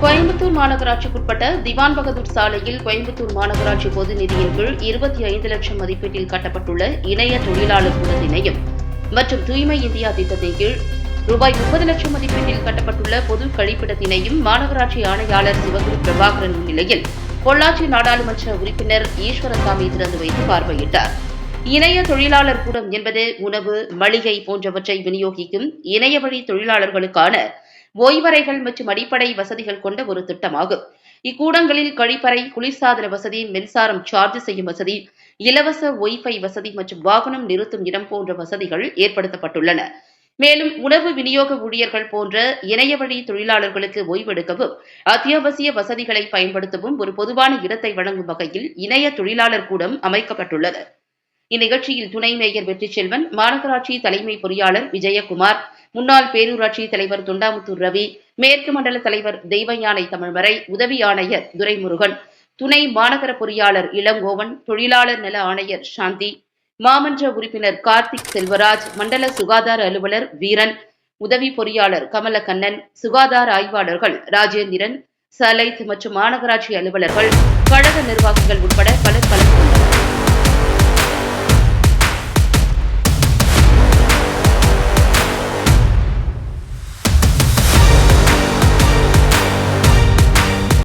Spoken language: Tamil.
கோயம்புத்தூர் மாநகராட்சிக்குட்பட்ட திவான் பகதூர் சாலையில் கோயம்புத்தூர் மாநகராட்சி பொது நிதியின் கீழ் இருபத்தி ஐந்து லட்சம் மதிப்பீட்டில் கட்டப்பட்டுள்ள இணைய தொழிலாளர் கூடத்தினையும் மற்றும் தூய்மை இந்தியா திட்டத்தின் கீழ் ரூபாய் முப்பது லட்சம் மதிப்பீட்டில் கட்டப்பட்டுள்ள பொது கழிப்பிடத்தினையும் மாநகராட்சி ஆணையாளர் சிவகுரு பிரபாகரன் முன்னிலையில் பொள்ளாச்சி நாடாளுமன்ற உறுப்பினர் ஈஸ்வரசாமி திறந்து வைத்து பார்வையிட்டார். இணைய தொழிலாளர் கூடம் என்பது உணவு மளிகை போன்றவற்றை விநியோகிக்கும் இணைய வழி தொழிலாளர்களுக்கான ஓய்வறைகள் மற்றும் அடிப்படை வசதிகள் கொண்ட ஒரு திட்டமாகும். இக்கூடங்களில் கழிப்பறை குளிர்சாதன வசதி மின்சாரம் சார்ஜ் செய்யும் வசதி இலவச ஒய்ஃபை வசதி மற்றும் வாகனம் நிறுத்தும் இடம் போன்ற வசதிகள் ஏற்படுத்தப்பட்டுள்ளன. மேலும் உணவு விநியோக ஊழியர்கள் போன்ற இணையவழி தொழிலாளர்களுக்கு ஓய்வெடுக்கவும் அத்தியாவசிய வசதிகளை பயன்படுத்தவும் ஒரு பொதுவான இடத்தை வழங்கும் வகையில் இணைய தொழிலாளர் கூடம் அமைக்கப்பட்டுள்ளது. இந்நிகழ்ச்சியில் துணை மேயர் வெற்றிச்செல்வன் மாநகராட்சி தலைமை பொறியாளர் விஜயகுமார் முன்னாள் பேரூராட்சி தலைவர் தொண்டாமுத்தூர் ரவி மேற்கு மண்டல தலைவர் தெய்வயானை தமிழ்மறை உதவி ஆணையர் துரைமுருகன் துணை மாநகர பொறியாளர் இளங்கோவன் தொழிலாளர் நல ஆணையர் சாந்தி மாமன்ற உறுப்பினர் கார்த்திக் செல்வராஜ் மண்டல சுகாதார அலுவலர் வீரன் உதவி பொறியாளர் கமலக்கண்ணன் சுகாதார ஆய்வாளர்கள் ராஜேந்திரன் சலைத் மற்றும் மாநகராட்சி அலுவலர்கள் கழக நிர்வாகிகள் உட்பட பலர் கலந்து கொண்டனர்.